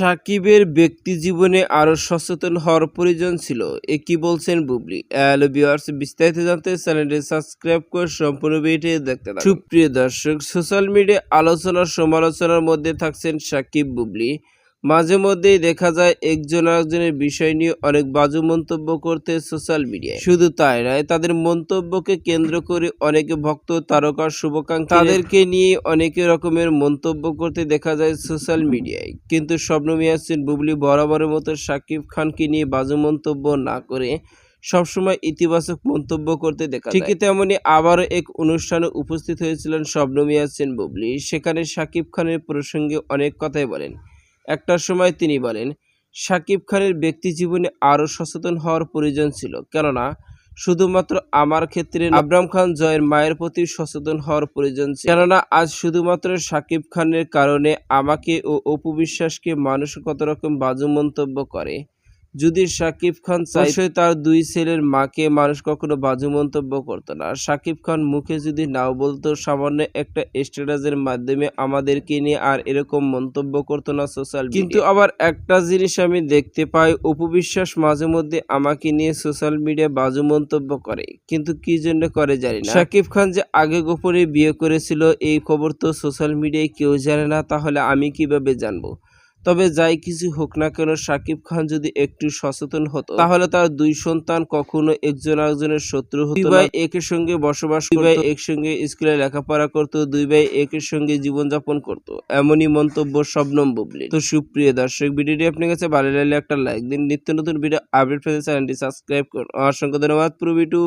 সাকিবের ব্যক্তি জীবনে আরও সচেতন হওয়ার প্রয়োজন ছিল। এ কি বলছেন বুবলি? হ্যালো ভিউয়ার্স, বিস্তারিত জানতে চ্যানেলটি সাবস্ক্রাইব করে সম্পূর্ণ ভিডিও দেখতে থাকুন। সুপ্রিয় দর্শক, সোশ্যাল মিডিয়া আলোচনা সমালোচনার মধ্যে থাকছেন সাকিব বুবলি। মাঝে মধ্যেই দেখা যায় একজন আরেকজনের বিষয় নিয়ে অনেক বাজু মন্তব্য করতে সোশ্যাল মিডিয়ায়। শুধু তাই নয়, তাদের মন্তব্যকে কেন্দ্র করে অনেকে ভক্ত তারকা শুভাকাঙ্ক্ষী তাদেরকে নিয়ে অনেক রকমের মন্তব্য করতে দেখা যায় সোশ্যাল মিডিয়ায়। কিন্তু স্বপ্ন মিয়াসিন বুবলি বরাবরের মতো শাকিব খানকে নিয়ে বাজু মন্তব্য না করে সবসময় ইতিবাচক মন্তব্য করতে দেখা ঠিকই তেমনি আবারও এক অনুষ্ঠানে উপস্থিত হয়েছিলেন শবনম ইয়াসিন বুবলি। সেখানে শাকিব খানের প্রসঙ্গে অনেক কথাই বলেন। একটা সময় তিনি বলেন, সাকিব খানের ব্যক্তি জীবনে আরও সচেতন হওয়ার প্রয়োজন ছিল। কেননা, শুধুমাত্র আমার ক্ষেত্রে আব্রাম খান জয়ের মায়ের প্রতি সচেতন হওয়ার প্রয়োজন ছিল। কেননা, আজ শুধুমাত্র সাকিব খানের কারণে আমাকে ও অপু বিশ্বাসকে মানুষ কত রকম বাজু মন্তব্য করে। যদি শাকিব খান চাইছে তার দুই ছেলের মাকে মানুষ কখনো বাজু মন্তব্য করতো না। শাকিব খান মুখে যদি নাও বলতো সামান্য একটা স্ট্যাটাসের মাধ্যমে আমাদেরকে নিয়ে আর এরকম মন্তব্য করতো না সোশ্যাল কিন্তু আবার একটা জিনিস আমি দেখতে পাই উপবিশ্বাস মাঝে মধ্যে আমাকে নিয়ে সোশ্যাল মিডিয়ায় বাজু মন্তব্য করে কিন্তু কি জন্য করে জানি না। শাকিব খান যে আগে গোপনে বিয়ে করেছিল এই খবর তো সোশ্যাল মিডিয়ায় কেউ জানে না তাহলে আমি কীভাবে জানব? তবে যাই কিছু হোক না কেন সাকিব খান যদি একটু সচেতন হতো তাহলে তার দুই সন্তান কখনো একজন আরেকজনের শত্রু হতো ভাই একের সঙ্গে বসবাস দুই ভাই একসঙ্গে স্কুলে লেখাপড়া করত দুই ভাই একের সঙ্গে জীবনযাপন করত। এমনই মন্তব্য শবনম বুবলি। তো সুপ্রিয় দর্শক ভিডিওটি আপনার কাছে ভালো লাগলে একটা লাইক দিন। নিত্য নতুন ভিডিও আপডেট পেতে চ্যানেলটি সাবস্ক্রাইব করুন। অসংখ্য ধন্যবাদ। পুরো ভিডিও